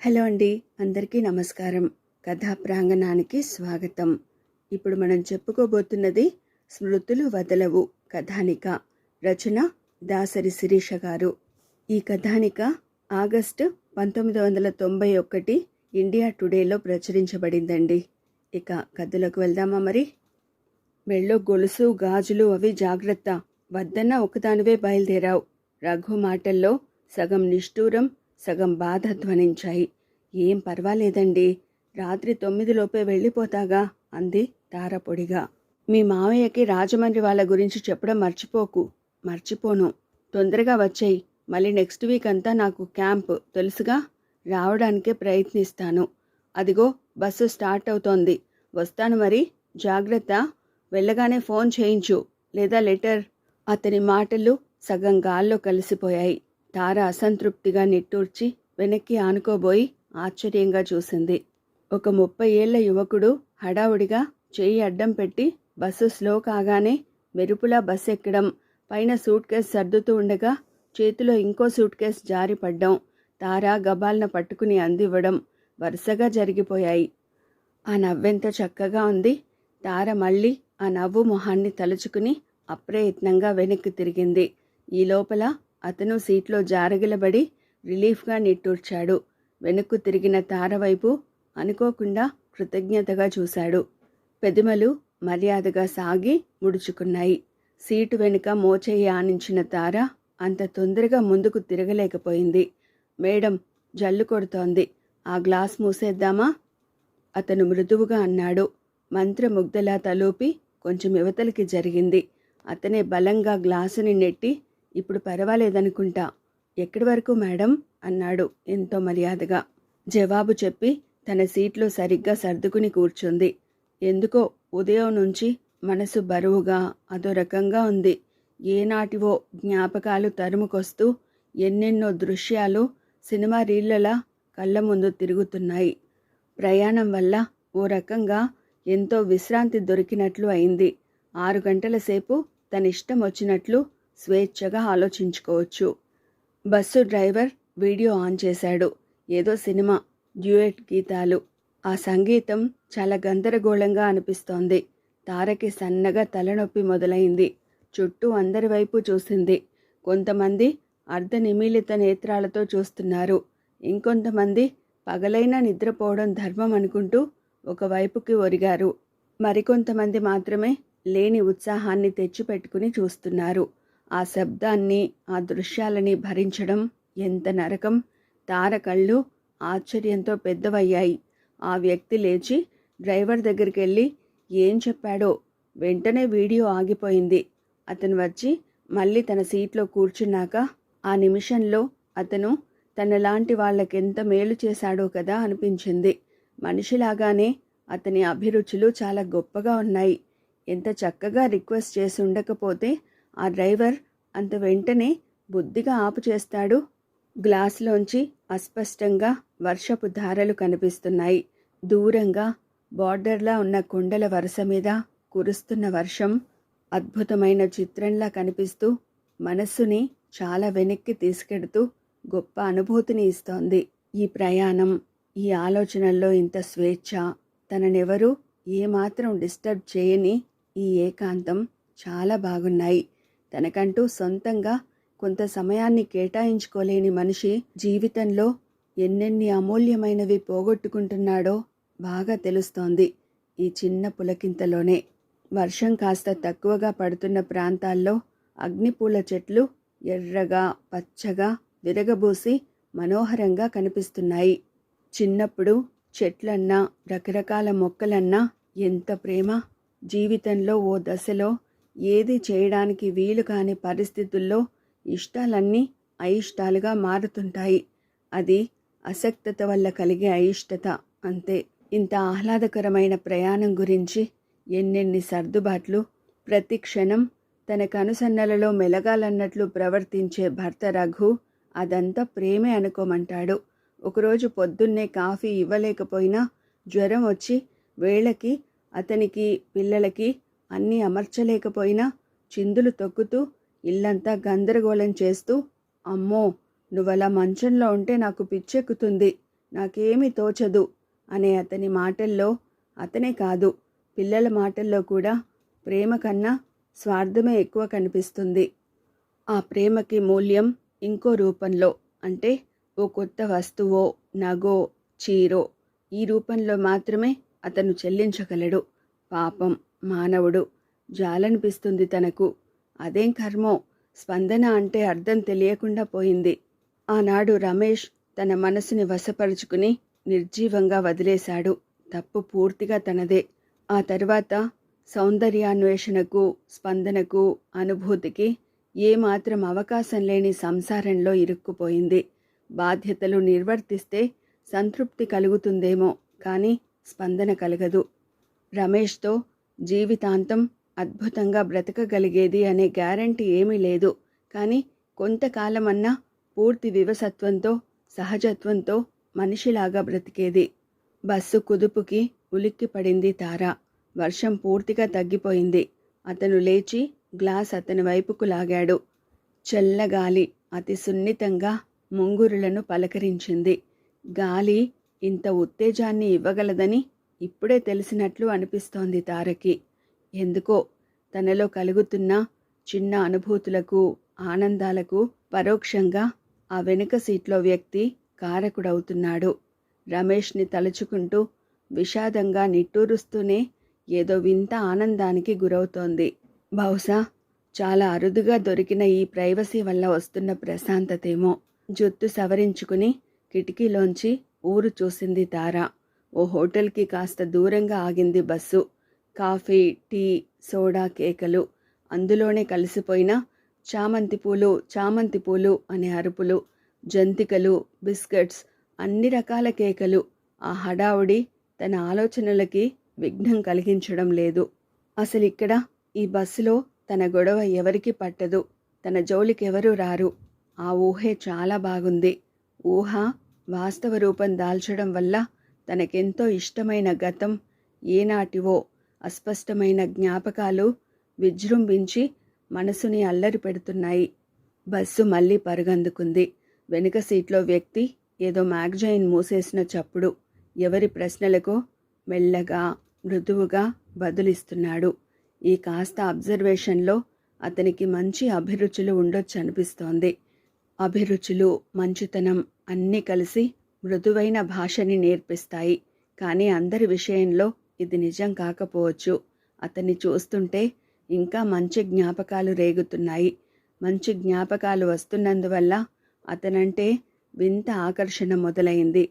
Hello అండి అందరికీ నమస్కారం. కథా ప్రాంగణానికి స్వాగతం. ఇప్పుడు మనం చెప్పుకోబోతున్నది స్మృతులు వదలవు కథానిక రచన దాసరి శిరీష గారు. ఈ కథానిక ఆగస్టు పంతొమ్మిది వందల తొంభై ఒకటి ఇండియా టుడేలో ప్రచురించబడిందండి. ఇక కథలోకి వెళ్దామా మరి? మెళ్ళో గొలుసు గాజులు అవి జాగ్రత్త. వద్దన్న ఒకదానివే బయలుదేరావు. రఘు మాటల్లో సగం నిష్ఠూరం సగం బాధ ధ్వనించాయి. ఏం పర్వాలేదండి. రాత్రి తొమ్మిదిలోపే వెళ్ళిపోతాగా? అంది తారపొడిగా. మీ మావయ్యకి రాజమండ్రి వాళ్ళ గురించి చెప్పడం మర్చిపోకు. మర్చిపోను. తొందరగా వచ్చేయి. మళ్ళీ నెక్స్ట్ వీక్ అంతా నాకు క్యాంప్. తెలుసుగా? రావడానికే ప్రయత్నిస్తాను. అదిగో బస్సు స్టార్ట్ అవుతోంది. వస్తాను మరి. జాగ్రత్త. వెళ్ళగానే ఫోన్ చేయించు. లేదా లెటర్. అతని మాటలు సగం గాల్లో కలిసిపోయాయి. తార అసంతృప్తిగా నిట్టూర్చి వెనక్కి ఆనుకోబోయి ఆశ్చర్యంగా చూసింది. ఒక ముప్పై ఏళ్ళ యువకుడు హడావుడిగా చేయి అడ్డం పెట్టి బస్సు స్లో కాగానే మెరుపులా బస్సు ఎక్కడం పైన సూట్ కేస్ సర్దుతూ ఉండగా చేతిలో ఇంకో సూట్ కేస్ జారి పడ్డం తార గబాల్న పట్టుకుని అందివ్వడం వరుసగా జరిగిపోయాయి. ఆ నవ్వెంత చక్కగా ఉంది. తార మళ్ళీ ఆ నవ్వు మొహాన్ని తలుచుకుని అప్రయత్నంగా వెనక్కి తిరిగింది. ఈ లోపల అతను సీట్లో జారగిలబడి రిలీఫ్గా నిట్టూర్చాడు. వెనక్కు తిరిగిన తార వైపు అనుకోకుండా కృతజ్ఞతగా చూశాడు. పెదిమలు మర్యాదగా సాగి ముడుచుకున్నాయి. సీటు వెనుక మోచేయి ఆనించిన తార అంత తొందరగా ముందుకు తిరగలేకపోయింది. మేడం జల్లు కొడుతోంది. ఆ గ్లాస్ మూసేద్దామా? అతను మృదువుగా అన్నాడు. మంత్రముగ్ధలా తలూపి కొంచెం యువతలకి జరిగింది. అతనే బలంగా గ్లాసుని నెట్టి ఇప్పుడు పర్వాలేదనుకుంటా. ఎక్కడి వరకు మేడం? అన్నాడు ఎంతో మర్యాదగా. జవాబు చెప్పి తన సీట్లో సరిగ్గా సర్దుకుని కూర్చుంది. ఎందుకో ఉదయం నుంచి మనసు బరువుగా అదో రకంగా ఉంది. ఏనాటివో జ్ఞాపకాలు తరుముకొస్తూ ఎన్నెన్నో దృశ్యాలు సినిమా రీళ్ళలా కళ్ళ ముందు తిరుగుతున్నాయి. ప్రయాణం వల్ల ఓ రకంగా ఎంతో విశ్రాంతి దొరికినట్లు అయింది. ఆరు గంటల సేపు తన ఇష్టం వచ్చినట్లు స్వేచ్ఛగా ఆలోచించుకోవచ్చు. బస్సు డ్రైవర్ వీడియో ఆన్ చేశాడు. ఏదో సినిమా డ్యూయట్ గీతాలు. ఆ సంగీతం చాలా గందరగోళంగా అనిపిస్తోంది. తారకి సన్నగా తలనొప్పి మొదలైంది. చుట్టూ అందరి వైపు చూసింది. కొంతమంది అర్ధ నిమీలిత నేత్రాలతో చూస్తున్నారు. ఇంకొంతమంది పగలైనా నిద్రపోవడం ధర్మం అనుకుంటూ ఒకవైపుకి ఒరిగారు. మరికొంతమంది మాత్రమే లేని ఉత్సాహాన్ని తెచ్చిపెట్టుకుని చూస్తున్నారు. ఆ శబ్దాన్ని ఆ దృశ్యాలని భరించడం ఎంత నరకం. తార కళ్ళు ఆశ్చర్యంతో పెద్దవయ్యాయి. ఆ వ్యక్తి లేచి డ్రైవర్ దగ్గరికి వెళ్ళి ఏం చెప్పాడో వెంటనే వీడియో ఆగిపోయింది. అతను వచ్చి మళ్ళీ తన సీట్లో కూర్చున్నాక ఆ నిమిషంలో అతను తనలాంటి వాళ్ళకెంత మేలు చేశాడో కదా అనిపించింది. మనిషిలాగానే అతని అభిరుచులు చాలా గొప్పగా ఉన్నాయి. ఎంత చక్కగా రిక్వెస్ట్ చేసి ఉండకపోతే ఆ డ్రైవర్ అంత వెంటనే బుద్ధిగా ఆపు చేస్తాడు. గ్లాస్లోంచి అస్పష్టంగా వర్షపు ధారలు కనిపిస్తున్నాయి. దూరంగా బార్డర్లా ఉన్న కొండల వరుస మీద కురుస్తున్న వర్షం అద్భుతమైన చిత్రంలా కనిపిస్తూ మనస్సుని చాలా వెనక్కి తీసుకెడుతూ గొప్ప అనుభూతిని ఇస్తోంది. ఈ ప్రయాణం ఈ ఆలోచనల్లో ఇంత స్వేచ్ఛ తననెవరూ ఏమాత్రం డిస్టర్బ్ చేయని ఈ ఏకాంతం చాలా బాగున్నాయి. తనకంటూ సొంతంగా కొంత సమయాన్ని కేటాయించుకోలేని మనిషి జీవితంలో ఎన్నెన్ని అమూల్యమైనవి పోగొట్టుకుంటున్నాడో బాగా తెలుస్తోంది ఈ చిన్న పులకింతలోనే. వర్షం కాస్త తక్కువగా పడుతున్న ప్రాంతాల్లో అగ్నిపూల చెట్లు ఎర్రగా పచ్చగా విరగబూసి మనోహరంగా కనిపిస్తున్నాయి. చిన్నప్పుడు చెట్లన్నా రకరకాల మొక్కలన్నా ఎంత ప్రేమ! జీవితంలో ఓ దశలో ఏది చేయడానికి వీలు కాని పరిస్థితుల్లో ఇష్టాలన్నీ అయిష్టాలుగా మారుతుంటాయి. అది అసక్తత వల్ల కలిగే అయిష్టత అంతే. ఇంత ఆహ్లాదకరమైన ప్రయాణం గురించి ఎన్నెన్ని సర్దుబాట్లు ప్రతి క్షణం తన కనుసన్నలలో మెలగాలన్నట్లు ప్రవర్తించే భర్త రఘు అదంతా ప్రేమే అనుకోమంటాడు. ఒకరోజు పొద్దున్నే కాఫీ ఇవ్వలేకపోయినా జ్వరం వచ్చి వేళకి అతనికి పిల్లలకి అన్నీ అమర్చలేకపోయినా చిందులు తొక్కుతూ ఇల్లంతా గందరగోళం చేస్తూ అమ్మో నువ్వలా మంచంలో ఉంటే నాకు పిచ్చెక్కుతుంది నాకేమీ తోచదు అనే అతని మాటల్లో అతనే కాదు పిల్లల మాటల్లో కూడా ప్రేమ కన్నా స్వార్థమే ఎక్కువ కనిపిస్తుంది. ఆ ప్రేమకి మూల్యం ఇంకో రూపంలో అంటే ఓ కొత్త వస్తువో నగో చీరో ఈ రూపంలో మాత్రమే అతను చెల్లించగలడు. పాపం. మానవుడు. జాలనిపిస్తుంది తనకు. అదేం కర్మో? స్పందన అంటే అర్థం తెలియకుండా పోయింది. ఆనాడు రమేష్ తన మనసుని వశపరుచుకుని నిర్జీవంగా వదిలేశాడు. తప్పు పూర్తిగా తనదే. ఆ తర్వాత సౌందర్యాన్వేషణకు స్పందనకు అనుభూతికి ఏమాత్రం అవకాశం లేని సంసారంలో ఇరుక్కుపోయింది. బాధ్యతలు నిర్వర్తిస్తే సంతృప్తి కలుగుతుందేమో కానీ స్పందన కలగదు. రమేష్తో జీవితాంతం అద్భుతంగా బ్రతకగలిగేది అనే గ్యారంటీ ఏమీ లేదు. కానీ కొంతకాలమన్నా పూర్తి వివసత్వంతో సహజత్వంతో మనిషిలాగా బ్రతికేది. బస్సు కుదుపుకి ఉలిక్కి పడింది తార. వర్షం పూర్తిగా తగ్గిపోయింది. అతను లేచి గ్లాస్ అతని వైపుకు లాగాడు. చల్లగాలి అతి సున్నితంగా ముంగురులను పలకరించింది. గాలి ఇంత ఉత్తేజాన్ని ఇవ్వగలదని ఇప్పుడే తెలిసినట్లు అనిపిస్తోంది తారకి. ఎందుకో తనలో కలుగుతున్న చిన్న అనుభూతులకు ఆనందాలకు పరోక్షంగా ఆ వెనుక సీట్లో వ్యక్తి కారకుడవుతున్నాడు. రమేష్ని తలుచుకుంటూ విషాదంగా నిట్టూరుస్తూనే ఏదో వింత ఆనందానికి గురవుతోంది. బహుశా చాలా అరుదుగా దొరికిన ఈ ప్రైవసీ వల్ల వస్తున్న ప్రశాంతతేమో. జుత్తు సవరించుకుని కిటికీలోంచి ఊరు చూసింది తార. ఓ హోటల్కి కాస్త దూరంగా ఆగింది బస్సు. కాఫీ టీ సోడా కేకలు. అందులోనే కలిసిపోయిన చామంతి పూలు చామంతి పూలు అనే అరుపులు జంతికలు బిస్కెట్స్ అన్ని రకాల కేకలు. ఆ హడావుడి తన ఆలోచనలకి విఘ్నం కలిగించడం లేదు. అసలు ఇక్కడ ఈ బస్సులో తన గొడవ ఎవరికి పట్టదు. తన జోలికెవరూ రారు. ఆ ఊహే చాలా బాగుంది. ఊహ వాస్తవ రూపం దాల్చడం వల్ల తనకెంతో ఇష్టమైన గతం ఏనాటివో అస్పష్టమైన జ్ఞాపకాలు విజృంభించి మనసుని అల్లరి పెడుతున్నాయి. బస్సు మళ్ళీ పరుగందుకుంది. వెనుక సీట్లో వ్యక్తి ఏదో మ్యాగజైన్ మూసేసిన చప్పుడు ఎవరి ప్రశ్నలకు మెల్లగా మృదువుగా బదులిస్తున్నాడు. ఈ కాస్త అబ్జర్వేషన్లో అతనికి మంచి అభిరుచులు ఉండొచ్చు అనిపిస్తోంది అభిరుచులు మంచితనం అన్నీ కలిసి మృదువైన భాషని నేర్పిస్తాయి. కానీ అందరి విషయంలో ఇది నిజం కాకపోవచ్చు. అతన్ని చూస్తుంటే ఇంకా మంచి జ్ఞాపకాలు రేగుతున్నాయి. మంచి జ్ఞాపకాలు వస్తున్నందువల్ల అతనంటే వింత ఆకర్షణ మొదలైంది.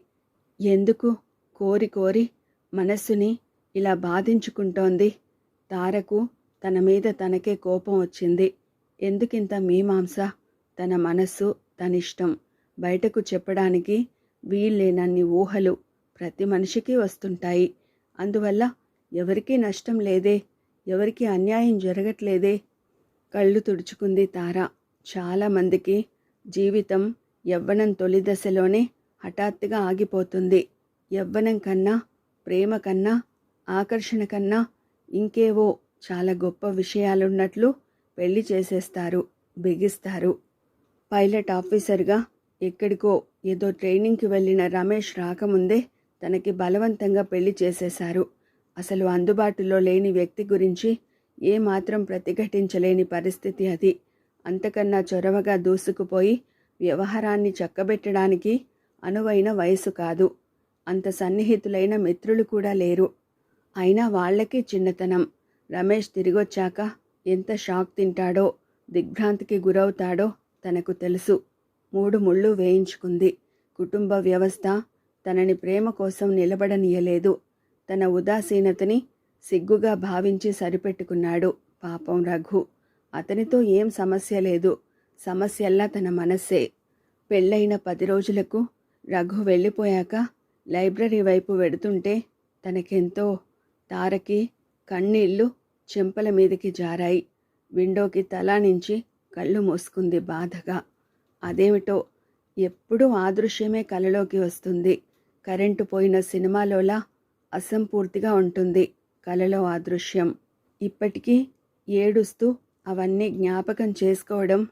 ఎందుకు? కోరి కోరి మనస్సుని ఇలా బాధించుకుంటోంది. తారకు తన మీద తనకే కోపం వచ్చింది. ఎందుకింత మీమాంస? తన మనస్సు తనిష్టం. బయటకు చెప్పడానికి వీళ్ళేనన్ని ఊహలు ప్రతి మనిషికి వస్తుంటాయి. అందువల్ల ఎవరికీ నష్టం లేదే ఎవరికి అన్యాయం జరగట్లేదే కళ్ళు తుడుచుకుంది తార. చాలామందికి జీవితం యవ్వనం తొలి దశలోనే హఠాత్తుగా ఆగిపోతుంది. యవ్వనం కన్నా ప్రేమ కన్నా ఆకర్షణ కన్నా ఇంకేవో చాలా గొప్ప విషయాలున్నట్లు పెళ్ళి చేసేస్తారు బిగిస్తారు. పైలట్ ఆఫీసర్గా ఎక్కడికో ఏదో ట్రైనింగ్కి వెళ్ళిన రమేష్ రాకముందే తనకి బలవంతంగా పెళ్ళి చేసేశారు. అసలు అందుబాటులో లేని వ్యక్తి గురించి ఏమాత్రం ప్రతిఘటించలేని పరిస్థితి అది. అంతకన్నా చొరవగా దూసుకుపోయి వ్యవహారాన్ని చక్కబెట్టడానికి అనువైన వయసు కాదు. అంత సన్నిహితులైన మిత్రులు కూడా లేరు. అయినా వాళ్ళకి చిన్నతనం. రమేష్ తిరిగొచ్చాక ఎంత షాక్ తింటాడో దిగ్భ్రాంతికి గురవుతాడో తనకు తెలుసు. మూడు ముళ్ళు వేయించుకుంది. కుటుంబ వ్యవస్థ తనని ప్రేమ కోసం నిలబడనీయలేదు. తన ఉదాసీనతని సిగ్గుగా భావించి సరిపెట్టుకున్నాడు పాపం రఘు. అతనితో ఏం సమస్య లేదు. సమస్యల్లా తన మనస్సే. పెళ్ళైన పది రోజులకు రఘు వెళ్ళిపోయాక లైబ్రరీ వైపు వెడుతుంటే తనకెంతో తారకి కన్నీళ్ళు చెంపల మీదకి జారాయి. విండోకి తలా నుంచి కళ్ళు మూసుకుంది బాధగా. అదేమిటో? ఎప్పుడూ ఆ దృశ్యమే కలలోకి వస్తుంది. కరెంటు పోయిన సినిమాలోలా అసంపూర్తిగా ఉంటుంది కలలో ఆ దృశ్యం ఇప్పటికీ ఏడుస్తూ అవన్నీ జ్ఞాపకం చేసుకోవడం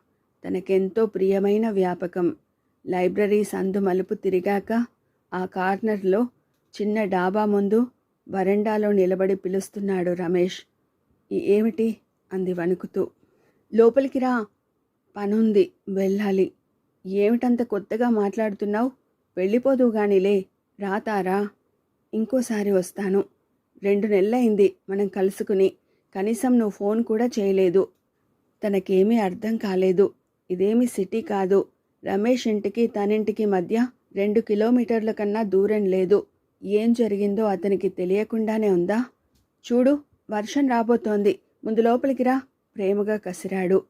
తనకెంతో ప్రియమైన వ్యాపకం. లైబ్రరీ సందు మలుపు తిరిగాక ఆ కార్నర్లో చిన్న డాబా ముందు వరండాలో నిలబడి పిలుస్తున్నాడు రమేష్. ఏమిటి? అంది వణుకుతూ. లోపలికి రా. పనుంది. వెళ్ళాలి. ఏమిటంత కొత్తగా మాట్లాడుతున్నావు? వెళ్ళిపోదు గానిలే. రాతారా? ఇంకోసారి వస్తాను. రెండు నెలలైంది మనం కలుసుకుని. కనీసం నువ్వు ఫోన్ కూడా చేయలేదు. తనకేమీ అర్థం కాలేదు. ఇదేమి సిటీ కాదు. రమేష్ ఇంటికి తనింటికి మధ్య రెండు కిలోమీటర్ల కన్నా దూరం లేదు. ఏం జరిగిందో అతనికి తెలియకుండానే ఉందా? చూడు వర్షం రాబోతోంది. ముందు లోపలికి రా. ప్రేమగా కసిరాడు.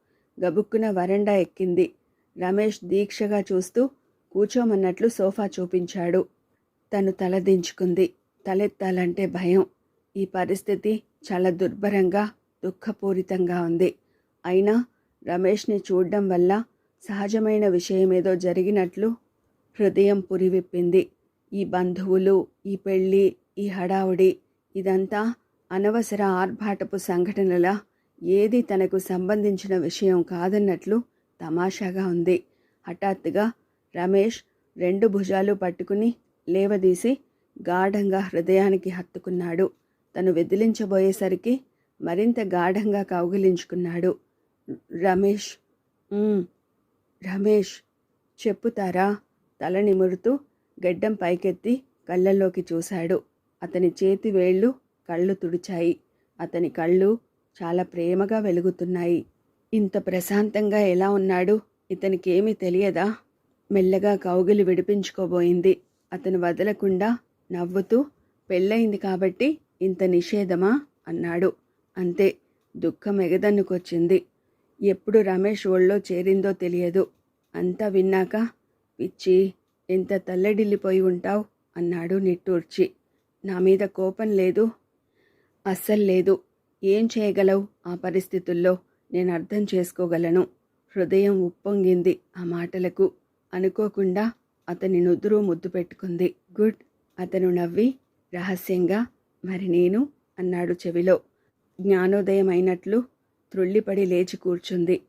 గబుక్కున వరండా ఎక్కింది. రమేష్ దీక్షగా చూస్తూ కూర్చోమన్నట్లు సోఫా చూపించాడు. తను తలదించుకుంది తలెత్తాలంటే భయం. ఈ పరిస్థితి చాలా దుర్భరంగా దుఃఖపూరితంగా ఉంది. అయినా రమేష్ని చూడడం వల్ల సహజమైన విషయమేదో జరిగినట్లు హృదయం పురివిప్పింది. ఈ బంధువులు ఈ పెళ్ళి ఈ హడావుడి ఇదంతా అనవసర ఆర్భాటపు సంఘటనల ఏది తనకు సంబంధించిన విషయం కాదన్నట్లు తమాషాగా ఉంది. హఠాత్తుగా రమేష్ రెండు భుజాలు పట్టుకుని లేవదీసి గాఢంగా హృదయానికి హత్తుకున్నాడు. తను వెదిలించబోయేసరికి మరింత గాఢంగా కౌగిలించుకున్నాడు. రమేష్ రమేష్ చెప్పుతారా? తల నిమురుతూ గెడ్డం పైకెత్తి కళ్ళల్లోకి చూశాడు. అతని చేతి వేళ్ళు కళ్ళు తుడిచాయి. అతని కళ్ళు చాలా ప్రేమగా వెలుగుతున్నాయి. ఇంత ప్రశాంతంగా ఎలా ఉన్నాడు? ఇతనికేమీ తెలియదా? మెల్లగా కౌగిలి విడిపించుకోబోయింది. అతను వదలకుండా నవ్వుతూ పెళ్ళయింది కాబట్టి ఇంత నిషేధమా? అన్నాడు. అంతే దుఃఖం ఎగదన్నుకొచ్చింది. ఎప్పుడు రమేష్ ఒళ్ళో చేరిందో తెలియదు. అంతా విన్నాక పిచ్చి ఎంత తల్లడిల్లిపోయి ఉంటావు? అన్నాడు నిట్టూర్చి. నా మీద కోపం లేదు అస్సలు లేదు. ఏం చేయగలవు ఆ పరిస్థితుల్లో? నేను అర్థం చేసుకోగలను. హృదయం ఉప్పొంగింది ఆ మాటలకు. అనుకోకుండా అతని నుదురు ముద్దు పెట్టుకుంది. గుడ్. అతను నవ్వి రహస్యంగా? మరి నేను? అన్నాడు చెవిలో. జ్ఞానోదయం అయినట్లు త్రుళ్ళిపడి లేచి కూర్చుంది.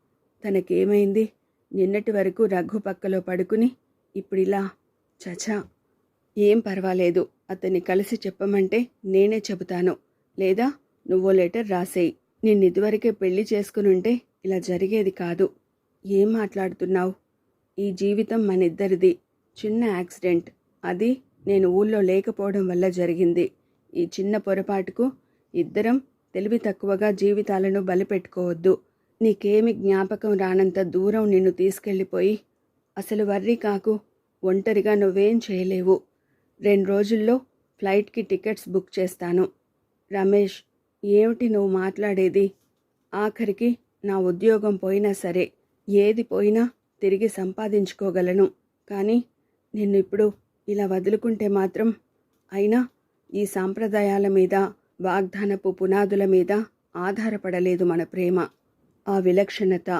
తనకేమైంది? నిన్నటి వరకు రఘు పక్కలో పడుకుని ఇప్పుడిలా చచా ఏం పర్వాలేదు. అతన్ని కలిసి చెప్పమంటే నేనే చెబుతాను. లేదా నువ్వో లెటర్ రాసేయి. నిన్నిదివరకే పెళ్ళి చేసుకునుంటే ఇలా జరిగేది కాదు. ఏం మాట్లాడుతున్నావు? ఈ జీవితం మనిద్దరిది. చిన్న యాక్సిడెంట్. అది నేను ఊళ్ళో లేకపోవడం వల్ల జరిగింది. ఈ చిన్న పొరపాటుకు ఇద్దరం తెలివి తక్కువగా జీవితాలను బలిపెట్టుకోవద్దు. నీకేమి జ్ఞాపకం రానంత దూరం నిన్ను తీసుకెళ్ళిపోయి అసలు వర్రీ కాకు. ఒంటరిగా నువ్వేం చేయలేవు. రెండు రోజుల్లో ఫ్లైట్కి టికెట్స్ బుక్ చేస్తాను. రమేష్ ఏమిటి నువ్వు మాట్లాడేది? ఆఖరికి నా ఉద్యోగం పోయినా సరే ఏది పోయినా తిరిగి సంపాదించుకోగలను. కానీ నిన్ను ఇప్పుడు ఇలా వదులుకుంటే మాత్రం అయినా ఈ సాంప్రదాయాల మీద వాగ్దానపు పునాదుల మీద ఆధారపడలేదు మన ప్రేమ. ఆ విలక్షణత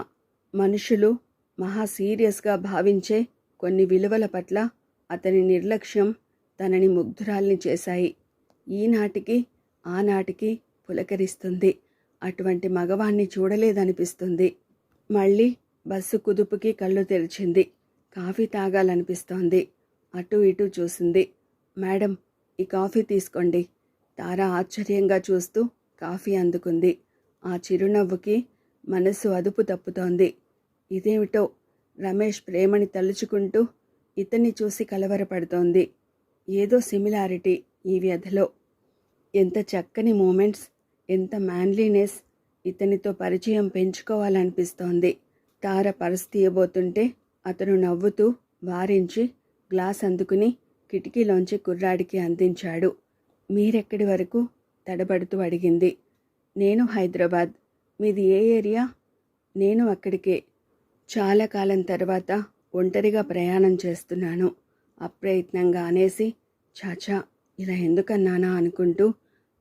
మనుషులు మహా సీరియస్గా భావించే కొన్ని విలువల పట్ల అతని నిర్లక్ష్యం తనని ముగ్ధురాల్ని చేశాయి. ఈనాటికి ఆనాటికి పులకరిస్తుంది. అటువంటి మగవాణ్ణి చూడలేదనిపిస్తుంది. మళ్ళీ బస్సు కుదుపుకి కళ్ళు తెరిచింది. కాఫీ తాగాలనిపిస్తోంది. అటు ఇటు చూసింది. మేడం ఈ కాఫీ తీసుకోండి. తార ఆశ్చర్యంగా చూస్తూ కాఫీ అందుకుంది. ఆ చిరునవ్వుకి మనస్సు అదుపు తప్పుతోంది. ఇదేమిటో? రమేష్ ప్రేమని తలుచుకుంటూ ఇతన్ని చూసి కలవరపడుతోంది. ఏదో సిమిలారిటీ ఈ వ్యధలో. ఎంత చక్కని మూమెంట్స్ ఎంత మ్యాన్లీనెస్ ఇతనితో పరిచయం పెంచుకోవాలనిపిస్తోంది. తార పరస్ తీయబోతుంటే అతను నవ్వుతూ వారించి గ్లాస్ అందుకుని కిటికీలోంచి కుర్రాడికి అందించాడు. మీరెక్కడి వరకు? తడబడుతూ అడిగింది. నేను హైదరాబాద్. మీది ఏ ఏరియా? నేను అక్కడికే. చాలా కాలం తర్వాత ఒంటరిగా ప్రయాణం చేస్తున్నాను. అప్రయత్నంగా అనేసి చాచా ఇలా ఎందుకన్నానా? అనుకుంటూ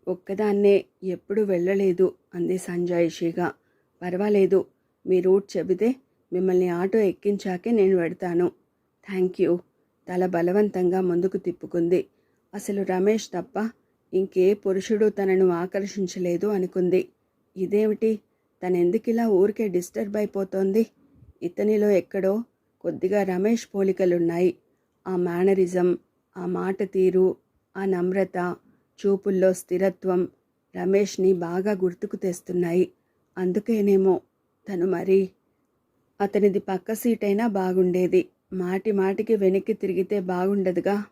ఒక్కదాన్నే ఎప్పుడు వెళ్ళలేదు అంది సంజాయిషిగా. పర్వాలేదు మీ రూట్ చెబితే మిమ్మల్ని ఆటో ఎక్కించాకే నేను వెడతాను. థ్యాంక్ యూ తల బలవంతంగా ముందుకు తిప్పుకుంది. అసలు రమేష్ తప్ప ఇంకే పురుషుడు తనను ఆకర్షించలేదు అనుకుంది. ఇదేమిటి? తనెందుకిలా ఊరికే డిస్టర్బ్ అయిపోతోంది? ఇతనిలో ఎక్కడో కొద్దిగా రమేష్ పోలికలున్నాయి. ఆ మేనరిజం ఆ మాట తీరు ఆ నమ్రత చూపుల్లో స్థిరత్వం రమేష్ని బాగా గుర్తుకు తెస్తున్నాయి. అందుకేనేమో తను మరి అతనిది పక్క సీటైనా బాగుండేది. మాటి మాటికి వెనక్కి తిరిగితే బాగుండదుగా?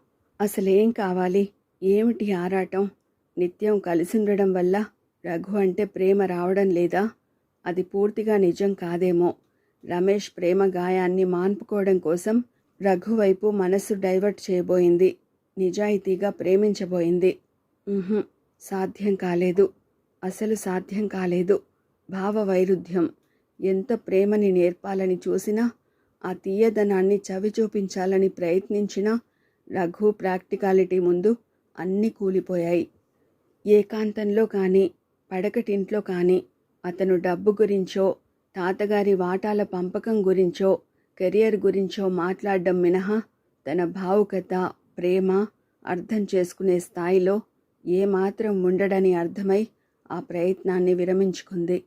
అసలేం కావాలి? ఏమిటి ఆరాటం? నిత్యం కలిసిండడం వల్ల రఘు అంటే ప్రేమ రావడం లేదా? అది పూర్తిగా నిజం కాదేమో. రమేష్ ప్రేమ గాయాన్ని మాన్పుకోవడం కోసం రఘువైపు మనసు మనస్సు డైవర్ట్ చేయబోయింది. నిజాయితీగా ప్రేమించబోయింది. సాధ్యం కాలేదు. అసలు సాధ్యం కాలేదు. భావ వైరుధ్యం ఎంత ప్రేమని నేర్పాలని చూసినా ఆ తీయదనాన్ని చవి చూపించాలని ప్రయత్నించినా రఘు ప్రాక్టికాలిటీ ముందు అన్నీ కూలిపోయాయి. ఏకాంతంలో కానీ పడకటింట్లో కానీ అతను డబ్బు గురించో తాతగారి వాటాల పంపకం గురించో కెరియర్ గురించో మాట్లాడడం మినహా తన భావుకత ప్రేమ అర్థం చేసుకునే స్థాయిలో ఏమాత్రం ఉండడని అర్థమై ఆ ప్రయత్నాన్ని విరమించుకుంది.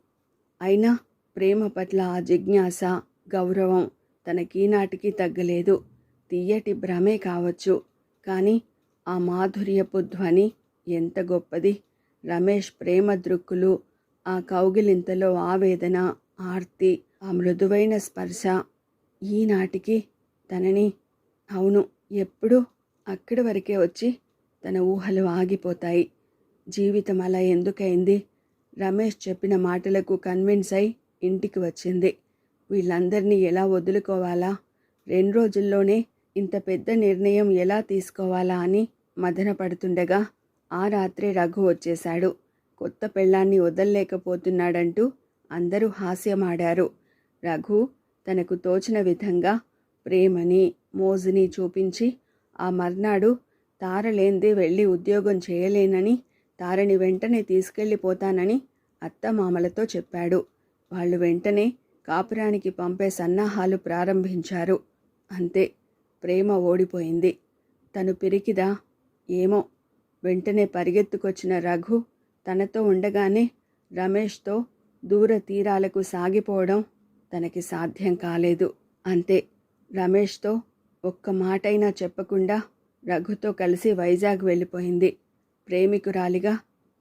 అయినా ప్రేమ పట్ల ఆ జిజ్ఞాస గౌరవం తనకీనాటికి తగ్గలేదు. తీయటి భ్రమే కావచ్చు. కానీ ఆ మాధుర్యపు ధ్వని ఎంత గొప్పది. రమేష్ ప్రేమ దృక్కులు ఆ కౌగిలింతలో ఆవేదన ఆర్తి ఆ మృదువైన స్పర్శ ఈనాటికి తనని అవును ఎప్పుడూ అక్కడి వరకే వచ్చి తన ఊహలు ఆగిపోతాయి జీవితం అలా ఎందుకైంది? రమేష్ చెప్పిన మాటలకు కన్విన్స్ అయి ఇంటికి వచ్చింది. వీళ్ళందరినీ ఎలా వదులుకోవాలా? రెండు రోజుల్లోనే ఇంత పెద్ద నిర్ణయం ఎలా తీసుకోవాలా అని మదన పడుతుండగా ఆ రాత్రే రఘు వచ్చేశాడు. కొత్త పెళ్ళాన్ని వదలలేకపోతున్నాడంటూ అందరూ హాస్యమాడారు. రఘు తనకు తోచిన విధంగా ప్రేమని మోజుని చూపించి ఆ మర్నాడు తారలేందే వెళ్ళి ఉద్యోగం చేయలేనని తారని వెంటనే తీసుకెళ్ళిపోతానని అత్తమామలతో చెప్పాడు. వాళ్ళు వెంటనే కాపురానికి పంపే సన్నాహాలు ప్రారంభించారు. అంతే ప్రేమ ఓడిపోయింది. తను పిరికిదా? ఏమో. వెంటనే పరిగెత్తుకొచ్చిన రఘు తనతో ఉండగానే రమేష్తో దూర తీరాలకు సాగిపోవడం తనకి సాధ్యం కాలేదు. అంతే రమేష్తో ఒక్క మాటైనా చెప్పకుండా రఘుతో కలిసి వైజాగ్ వెళ్ళిపోయింది. ప్రేమికురాలిగా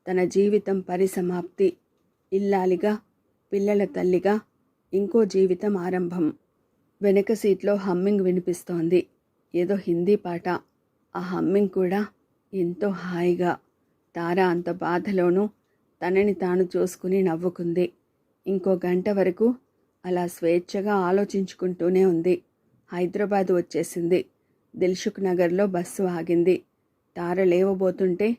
తన జీవితం పరిసమాప్తి ఇల్లాలిగా పిల్లల తల్లిగా ఇంకో జీవితం ఆరంభం. వెనక సీట్లో హమ్మింగ్ వినిపిస్తోంది. ఏదో హిందీ పాట. ఆ హమ్మింగ్ కూడా ఎంతో హాయిగా తార అంత బాధలోనూ తనని తాను చూసుకుని నవ్వుకుంది. ఇంకో గంట వరకు అలా స్వేచ్ఛగా ఆలోచించుకుంటూనే ఉంది. హైదరాబాద్ వచ్చేసింది. దిల్షుక్ నగర్లో బస్సు ఆగింది. తార లేవబోతుంటే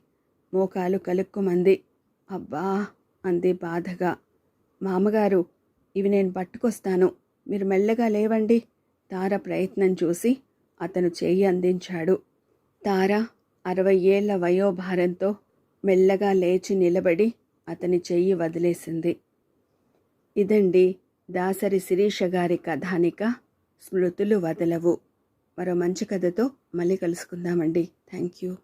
మోకాలు కలుక్కుమంది. అబ్బా! అంది బాధగా. మామగారు ఇవి నేను పట్టుకొస్తాను. మీరు మెల్లగా లేవండి. తార ప్రయత్నం చూసి అతను చెయ్యి అందించాడు. తార అరవై ఏళ్ళ వయోభారంతో మెల్లగా లేచి నిలబడి అతని చెయ్యి వదిలేసింది. ఇదండి దాసరి శిరీష గారి కథానిక స్మృతులు వదలవు. మరో మంచి కథతో మళ్ళీ కలుసుకుందామండి. Thank you